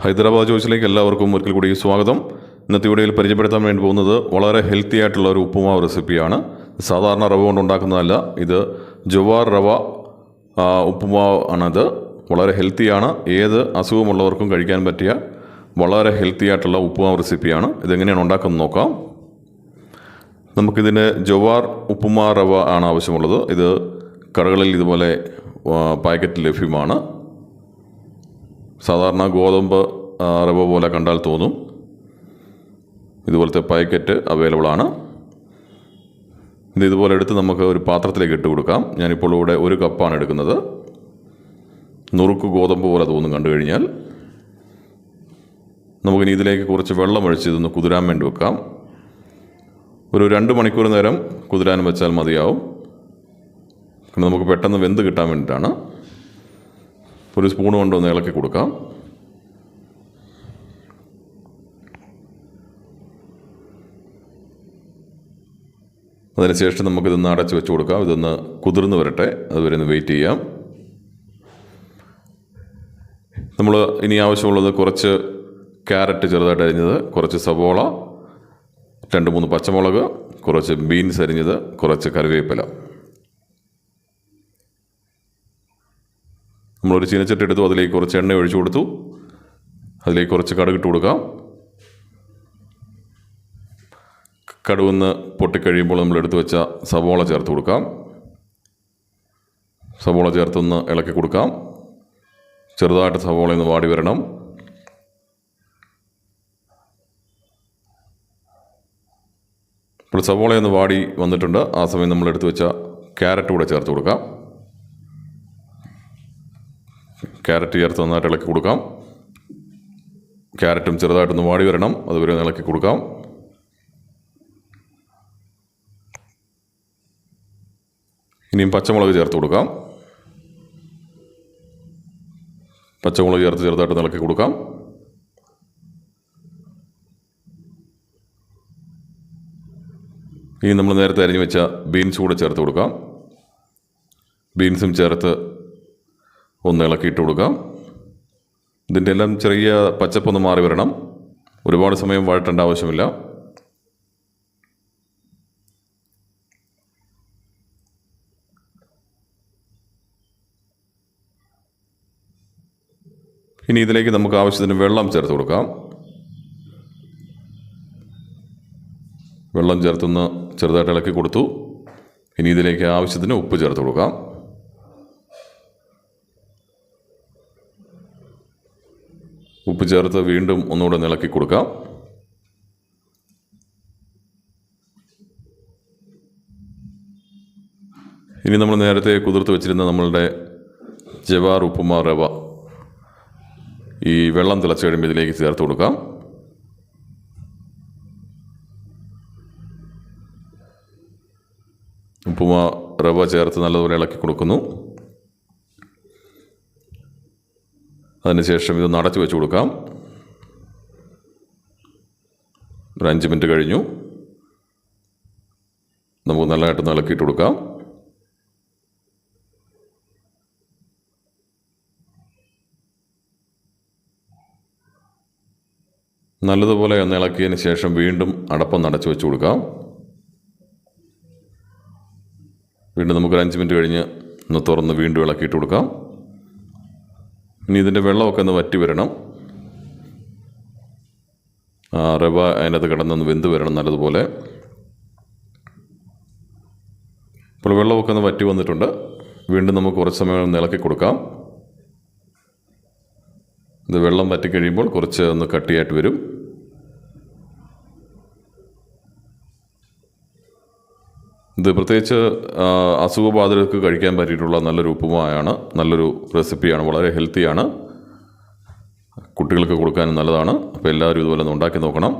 ഹൈദരാബാദ് ജോയ്സിലേക്ക് എല്ലാവർക്കും ഒരിക്കൽ കൂടി സ്വാഗതം. ഇന്നത്തെ വീഡിയോയിൽ പരിചയപ്പെടുത്താൻ വേണ്ടി പോകുന്നത് വളരെ ഹെൽത്തി ആയിട്ടുള്ള ഒരു ഉപ്പുമാവ് റെസിപ്പിയാണ് സാധാരണ റവ കൊണ്ട് ഉണ്ടാക്കുന്നതല്ല ഇത് ജവാർ റവ ഉപ്പുമാവ് ആണത്. വളരെ ഹെൽത്തിയാണ് ഏത് അസുഖമുള്ളവർക്കും കഴിക്കാൻ പറ്റിയ വളരെ ഹെൽത്തി ആയിട്ടുള്ള ഉപ്പുമാവ് റെസിപ്പിയാണ് ഇതെങ്ങനെയാണ് ഉണ്ടാക്കുന്നത് നോക്കാം. നമുക്കിതിന് ജവാർ ഉപ്പുമാ റവ ആണ് ആവശ്യമുള്ളത്. ഇത് കടകളിൽ ഇതുപോലെ പാക്കറ്റ് ലഭ്യമാണ്. സാധാരണ ഗോതമ്പ് റവ പോലെ കണ്ടാൽ തോന്നും. ഇതുപോലത്തെ പാക്കറ്റ് അവൈലബിൾ ആണ്. ഇത് ഇതുപോലെ എടുത്ത് നമുക്ക് ഒരു പാത്രത്തിലേക്ക് ഇട്ട് കൊടുക്കാം. ഞാനിപ്പോൾ ഇവിടെ ഒരു കപ്പാണ് എടുക്കുന്നത്. നുറുക്ക് ഗോതമ്പ് പോലെ തോന്നും കണ്ടു കഴിഞ്ഞാൽ. നമുക്കിനി ഇതിലേക്ക് കുറച്ച് വെള്ളം ഒഴിച്ച് ഇതൊന്ന് കുതിരാൻ വേണ്ടി വെക്കാം. ഒരു രണ്ട് മണിക്കൂർ നേരം കുതിരാൻ വെച്ചാൽ മതിയാവും. നമുക്ക് പെട്ടെന്ന് വെന്ത് കിട്ടാൻ വേണ്ടിയിട്ടാണ്. ഒരു സ്പൂൺ കൊണ്ട് ഒന്ന് ഇളക്കി കൊടുക്കാം. അതിനുശേഷം നമുക്കിതൊന്ന് അടച്ച് വെച്ച് കൊടുക്കാം. ഇതൊന്ന് കുതിർന്ന് വരട്ടെ. അതുവരെ ഒന്ന് വെയിറ്റ് ചെയ്യാം. നമ്മൾ ഇനി ആവശ്യമുള്ളത് കുറച്ച് ക്യാരറ്റ് ചെറുതായിട്ട് അരിഞ്ഞത് കുറച്ച് സവോള രണ്ട് മൂന്ന് പച്ചമുളക് കുറച്ച് ബീൻസ് അരിഞ്ഞത് കുറച്ച് കറിവേപ്പില. നമ്മളൊരു ചീനച്ചട്ടി എടുത്തു അതിലേക്ക് കുറച്ച് എണ്ണ ഒഴിച്ചു കൊടുത്തു. അതിലേക്ക് കുറച്ച് കടുക് ഇട്ട് കൊടുക്കാം. കടുവെന്ന് പൊട്ടിക്കഴിയുമ്പോൾ നമ്മൾ എടുത്തു വെച്ച സവോള ചേർത്ത് കൊടുക്കാം. സവോള ചേർത്തൊന്ന് ഇളക്കി കൊടുക്കാം. ചെറുതായിട്ട് സവോള ഒന്ന് വാടി വരണം. ഇപ്പോൾ സവോളയൊന്ന് വാടി വന്നിട്ടുണ്ട്. ആ സമയം നമ്മൾ എടുത്തു വെച്ച ക്യാരറ്റ് കൂടെ ചേർത്ത് കൊടുക്കാം. ക്യാരറ്റ് ചേർത്ത് നന്നായിട്ട് ഇളക്കി കൊടുക്കാം. ക്യാരറ്റും ചെറുതായിട്ടൊന്ന് വാടി വരണം. അതുവരെ ഇളക്കി കൊടുക്കാം. ഇനിയും പച്ചമുളക് ചേർത്ത് കൊടുക്കാം. പച്ചമുളക് ചേർത്ത് ചെറുതായിട്ട് ഇളക്കി കൊടുക്കാം. ഇനി നമ്മൾ നേരത്തെ അരിഞ്ഞു വെച്ച ബീൻസ് കൂടെ ചേർത്ത് കൊടുക്കാം. ബീൻസും ചേർത്ത് ഒന്ന് ഇളക്കിയിട്ട് കൊടുക്കാം. ഇതിന്റെ എല്ലാം ചെറിയ പച്ചപ്പൊന്ന് മാറി വരണം. ഒരുപാട് സമയം വഴട്ടേണ്ട ആവശ്യമില്ല. ഇനി ഇതിലേക്ക് നമുക്ക് ആവശ്യത്തിന് വെള്ളം ചേർത്ത് കൊടുക്കാം. വെള്ളം ചേർത്തൊന്ന് ചെറുതായിട്ട് ഇളക്കി കൊടുത്തു. ഇനി ഇതിലേക്ക് ആവശ്യത്തിന് ഉപ്പ് ചേർത്ത് കൊടുക്കാം. ഉപ്പ് ചേർത്ത് വീണ്ടും ഒന്നുകൂടെ നിളക്കി കൊടുക്കാം ഇനി നമ്മൾ നേരത്തെ കുതിർത്ത് വെച്ചിരുന്ന നമ്മളുടെ ജവാർ ഉപ്പുമാ റവ ഈ വെള്ളം തിളച്ച് കഴിയുമ്പോൾ ഇതിലേക്ക് ചേർത്ത് കൊടുക്കാം. ഉപ്പുമ റവ ചേർത്ത് നല്ലതുപോലെ ഇളക്കി കൊടുക്കുന്നു. അതിനുശേഷം ഇത് അടച്ചു വെച്ച് കൊടുക്കാം. ഒരു അഞ്ച് മിനിറ്റ് കഴിഞ്ഞു. നമുക്ക് നല്ലതായിട്ടൊന്ന് ഇളക്കിയിട്ട് കൊടുക്കാം. നല്ലതുപോലെ ഒന്ന് ഇളക്കിയതിന് ശേഷം വീണ്ടും അടപ്പം നടച്ചു വെച്ച് കൊടുക്കാം. വീണ്ടും നമുക്കൊരു അഞ്ച് മിനിറ്റ് കഴിഞ്ഞ് ഒന്ന് തുറന്ന് വീണ്ടും ഇളക്കിയിട്ട് കൊടുക്കാം. ഇനി ഇതിന്റെ വെള്ളമൊക്കെ ഒന്ന് വറ്റി വരണം. റവ അതിനകത്ത് കിടന്നൊന്ന് വെന്ത് വരണം നല്ലതുപോലെ. ഇപ്പോൾ വെള്ളമൊക്കെ ഒന്ന് വറ്റി വന്നിട്ടുണ്ട്. വീണ്ടും നമുക്ക് കുറച്ച് സമയം ഒന്ന് ഇളക്കി കൊടുക്കാം. ഇത് വെള്ളം വറ്റി കഴിയുമ്പോൾ കുറച്ച് ഒന്ന് കട്ടിയായിട്ട് വരും. ഇത് പ്രത്യേകിച്ച് അസുഖബാധിതർക്ക് കഴിക്കാൻ പറ്റിയിട്ടുള്ള നല്ലൊരു ഉപ്പുമായാണ് നല്ലൊരു റെസിപ്പിയാണ് വളരെ ഹെൽത്തിയാണ്. കുട്ടികൾക്ക് കൊടുക്കാനും നല്ലതാണ്. അപ്പോൾ എല്ലാവരും ഇതുപോലെ ഒന്ന് ഉണ്ടാക്കി നോക്കണം.